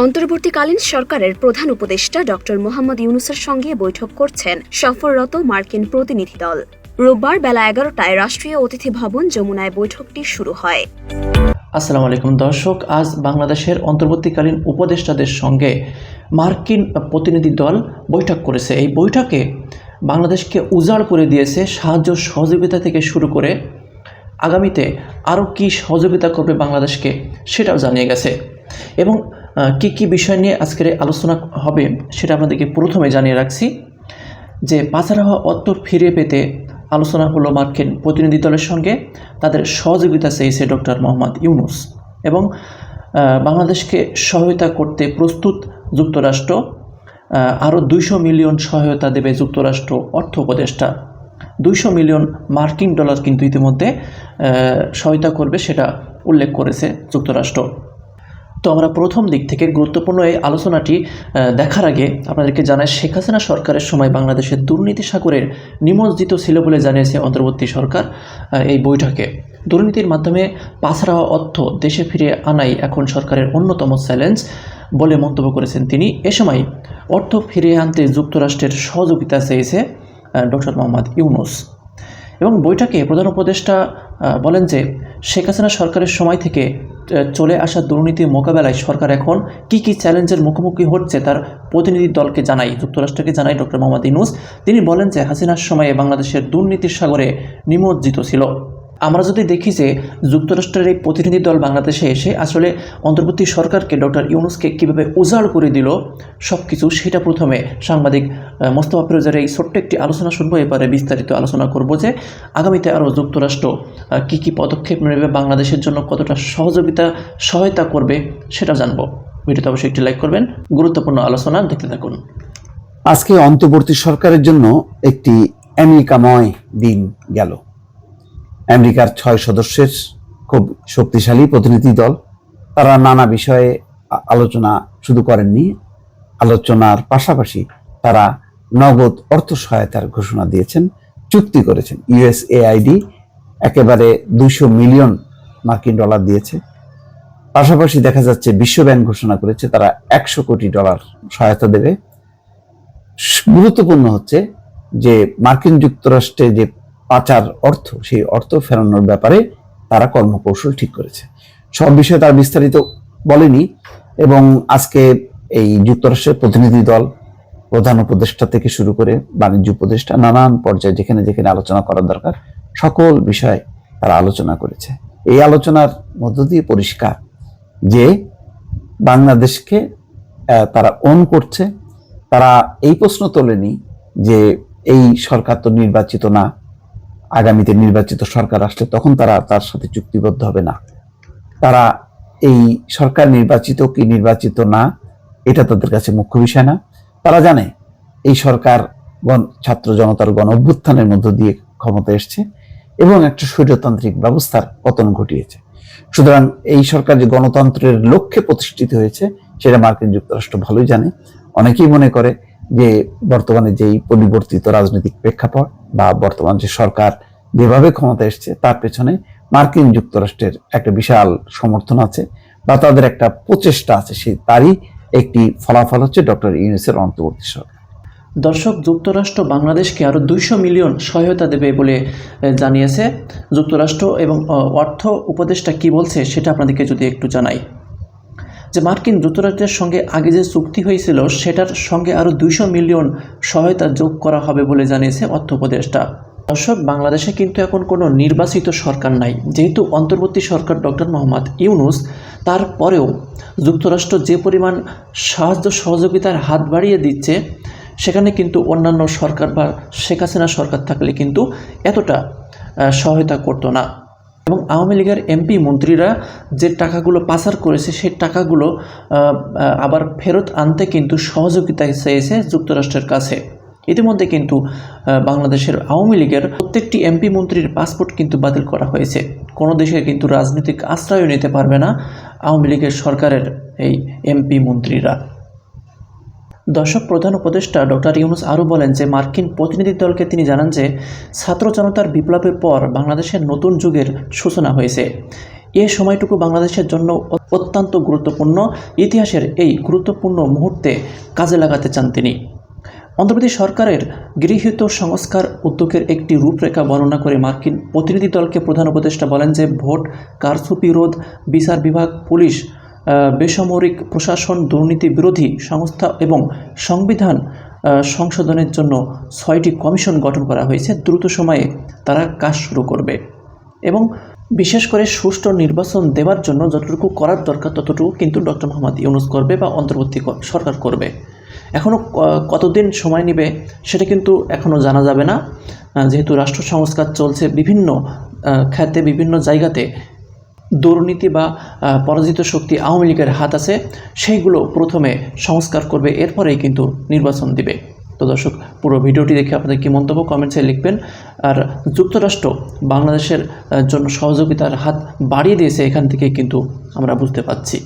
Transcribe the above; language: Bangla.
অন্তর্বর্তীকালীন সরকারের প্রধান উপদেষ্টা ডক্টর মোহাম্মদ ইউনুসের সঙ্গে বৈঠক করছেন সফররত মার্কিন প্রতিনিধি দল। রোববার বেলা এগারোটায় রাষ্ট্রীয় অতিথি ভবন যমুনায় বৈঠকটি শুরু হয়। আসসালামু আলাইকুম দর্শক, আজ বাংলাদেশের অন্তর্বর্তীকালীন উপদেষ্টাদের সঙ্গে মার্কিন প্রতিনিধি দল বৈঠক করেছে। এই বৈঠকে বাংলাদেশকে উজাড় করে দিয়েছে সাহায্য সহযোগিতা থেকে শুরু করে আগামীতে আরও কী সহযোগিতা করবে বাংলাদেশকে সেটাও জানিয়ে গেছে। এবং কী কী বিষয় নিয়ে আজকের আলোচনা হবে সেটা আপনাদেরকে প্রথমে জানিয়ে রাখছি যে পাচার হওয়া অর্থ ফিরে পেতে আলোচনা হলো মার্কিন প্রতিনিধি দলের সঙ্গে। তাদের সহযোগিতা চেয়েছে ডক্টর মোহাম্মদ ইউনুস এবং বাংলাদেশকে সহায়তা করতে প্রস্তুত যুক্তরাষ্ট্র আরও দুইশো মিলিয়ন সহায়তা দেবে যুক্তরাষ্ট্র অর্থ উপদেষ্টা। দুইশো মিলিয়ন মার্কিন ডলার কিন্তু ইতিমধ্যে সহায়তা করবে সেটা উল্লেখ করেছে যুক্তরাষ্ট্র। তো আমরা প্রথম দিক থেকে গুরুত্বপূর্ণ এই আলোচনাটি দেখার আগে আপনাদেরকে জানাই, শেখ হাসিনা সরকারের সময় বাংলাদেশের দুর্নীতি সাগরের নিমজ্জিত ছিল বলে জানিয়েছে অন্তর্বর্তী সরকার এই বৈঠকে। দুর্নীতির মাধ্যমে পাচার অর্থ দেশে ফিরে আনাই এখন সরকারের অন্যতম চ্যালেঞ্জ বলে মন্তব্য করেছেন তিনি। এ সময় অর্থ ফিরিয়ে আনতে যুক্তরাষ্ট্রের সহযোগিতা চেয়েছে ডক্টর মোহাম্মদ ইউনুস। এবং বৈঠকে প্রধান উপদেষ্টা বলেন যে, শেখ হাসিনা সরকারের সময় থেকে চলে আসা দুর্নীতি মোকাবেলায় সরকার এখন কি কি চ্যালেঞ্জের মুখোমুখি হচ্ছে তার প্রতিনিধি দলকে জানাই, যুক্তরাষ্ট্রকে জানাই ডক্টর মোহাম্মদ ইনুস তিনি বলেন যে হাসিনার সময়ে বাংলাদেশের দুর্নীতির সাগরে নিমজ্জিত ছিল। আমরা যদি দেখি যে যুক্তরাষ্ট্রের এই প্রতিনিধি দল বাংলাদেশে এসে আসলে অন্তর্বর্তী সরকারকে ডক্টর ইউনুসকে কীভাবে উজাড় করে দিল সব কিছু সেটা প্রথমে সাংবাদিক মোস্তফা ফিরোজের এই ছোট্ট একটি আলোচনা শুনব, এবারে বিস্তারিত আলোচনা করব যে আগামীতে আরও যুক্তরাষ্ট্র কী কী পদক্ষেপ নেবে, বাংলাদেশের জন্য কতটা সহযোগিতা, সহায়তা করবে সেটা জানব। ভিডিওতে অবশ্যই একটি লাইক করবেন, গুরুত্বপূর্ণ আলোচনা দেখতে থাকুন। আজকে অন্তর্বর্তী সরকারের জন্য একটি আমেরিকাময় দিন গেল। আমেরিকার ছয় সদস্যের খুব শক্তিশালী প্রতিনিধি দল। তারা নানা বিষয়ে আলোচনা শুধু করেননি, আলোচনার পাশাপাশি তারা নগদ অর্থ সহায়তার ঘোষণা দিয়েছেন, চুক্তি করেছেন। ইউএসএআইডি একেবারে দুইশো মিলিয়ন মার্কিন ডলার দিয়েছে। পাশাপাশি দেখা যাচ্ছে বিশ্বব্যাংক ঘোষণা করেছে তারা একশো কোটি ডলার সহায়তা দেবে। গুরুত্বপূর্ণ হচ্ছে যে মার্কিন যুক্তরাষ্ট্রে যে পাচার অর্থ, সেই অর্থ ফেরানোর ব্যাপারে তারা কর্মকৌশল ঠিক করেছে। সব বিষয়ে তারা বিস্তারিত বলেনি এবং আজকে এই যুক্তরাষ্ট্রের প্রতিনিধি দল, প্রধান উপদেষ্টা থেকে শুরু করে বাণিজ্য উপদেষ্টা, নানান পর্যায়ে যেখানে যেখানে আলোচনা করার দরকার, সকল বিষয়ে তারা আলোচনা করেছে। এই আলোচনার মধ্য দিয়ে পরিষ্কার যে বাংলাদেশকে তারা অন করছে। তারা এই প্রশ্ন তোলেনি যে এই সরকার তো নির্বাচিত না আগামীতে নির্বাচিত সরকার আসলে তখন তারা তার সাথে চুক্তিবদ্ধ হবে না। তারা এই সরকার নির্বাচিত কি নির্বাচিত না, এটা তাদের কাছে মুখ্য বিষয় না। তারা জানে এই সরকার গণ- ছাত্র জনতার গণ অভ্যুত্থানের মধ্য দিয়ে ক্ষমতা এসছে এবং একটা স্বৈরতান্ত্রিক ব্যবস্থার পতন ঘটিয়েছে। সুতরাং এই সরকার যে গণতন্ত্রের লক্ষ্যে প্রতিষ্ঠিত হয়েছে, সেটা মার্কিন যুক্তরাষ্ট্র ভালোই জানে। অনেকেই মনে করে যে বর্তমানে যেই পরিবর্তিত রাজনৈতিক প্রেক্ষাপট বা বর্তমান যে সরকার যেভাবে ক্ষমতা এসছে, তার পেছনে মার্কিন যুক্তরাষ্ট্রের একটা বিশাল সমর্থন আছে বা তাদের একটা প্রচেষ্টা আছে সেই তারই একটি ফলাফল হচ্ছে ডক্টর ইউনুসের অন্তর্বর্তী সরকার। দর্শক, যুক্তরাষ্ট্র বাংলাদেশকে আরও দুইশো মিলিয়ন সহায়তা দেবে বলে জানিয়েছে যুক্তরাষ্ট্র এবং অর্থ উপদেষ্টা কি বলছে সেটা আপনাদেরকে যদি একটু জানাই। যে মার্কিন যুক্তরাষ্ট্রের সঙ্গে আগে যে চুক্তি হয়েছিল, সেটার সঙ্গে আরও দুইশো মিলিয়ন সহায়তা যোগ করা হবে বলে জানিয়েছে অর্থ উপদেষ্টা। দর্শক, বাংলাদেশে কিন্তু এখন কোনো নির্বাচিত সরকার নাই। যেহেতু অন্তর্বর্তী সরকার ডক্টর মোহাম্মদ ইউনুস, তারপরেও যুক্তরাষ্ট্র যে পরিমাণ সাহায্য সহযোগিতার হাত বাড়িয়ে দিচ্ছে, সেখানে কিন্তু অন্যান্য সরকার বা শেখ হাসিনা সরকার থাকলে কিন্তু এতটা সহায়তা করতো না। এবং আওয়ামী লীগের এমপি মন্ত্রীরা যে টাকাগুলো পাচার করেছে, সেই টাকাগুলো আবার ফেরত আনতে কিন্তু সহযোগিতা চেয়েছে যুক্তরাষ্ট্রের কাছে। ইতিমধ্যে কিন্তু বাংলাদেশের আওয়ামী লীগের প্রত্যেকটি এমপি মন্ত্রীর পাসপোর্ট কিন্তু বাতিল করা হয়েছে। কোনো দেশে কিন্তু রাজনৈতিক আশ্রয় নিতে পারবে না আওয়ামী লীগের সরকারের এই এমপি মন্ত্রীরা। দর্শক প্রধান উপদেষ্টা ডক্টর ইউনুস আরও বলেন যে মার্কিন প্রতিনিধি দলকে তিনি জানান যে ছাত্র জনতার বিপ্লবের পর বাংলাদেশের নতুন যুগের সূচনা হয়েছে। এ সময়টুকু বাংলাদেশের জন্য অত্যন্ত গুরুত্বপূর্ণ। ইতিহাসের এই গুরুত্বপূর্ণ মুহূর্তে কাজে লাগাতে চান তিনি। অন্ধ্রপ্রদেশ সরকারের গৃহীত সংস্কার উদ্যোগের একটি রূপরেখা বর্ণনা করে মার্কিন প্রতিনিধি দলকে প্রধান উপদেষ্টা বলেন যে ভোট কারচুপি রোধ, বিচার বিভাগ, পুলিশ বেসামরিক প্রশাসন দুর্নীতি বিরোধী সংস্থা এবং সংবিধান সংশোধনের জন্য ছয়টি কমিশন গঠন করা হয়েছে। দ্রুত সময়ে তারা কাজ শুরু করবে এবং বিশেষ করে সুষ্ঠু নির্বাচন দেওয়ার জন্য যতটুকু করার দরকার ততটুকু কিন্তু ডক্টর মোহাম্মদ ইউনুস করবে বা অন্তর্বর্তী সরকার করবে। এখনও কতদিন সময় নেবে সেটা কিন্তু এখনও জানা যাবে না। যেহেতু রাষ্ট্র সংস্কার চলছে বিভিন্ন খাতে বিভিন্ন জায়গাতে দুর্নীতি বা পরাজিত শক্তি আওয়ামী লীগের হাত আছে, সেইগুলো প্রথমে সংস্কার করবে, এরপরেই কিন্তু নির্বাচন দিবে। তো দর্শক, পুরো ভিডিওটি দেখে আপনাদের কী মন্তব্য কমেন্টসে লিখবেন। আর যুক্তরাষ্ট্র বাংলাদেশের জন্য সহযোগিতার হাত বাড়িয়ে দিয়েছে, এখান থেকে কিন্তু আমরা বুঝতে পারছি।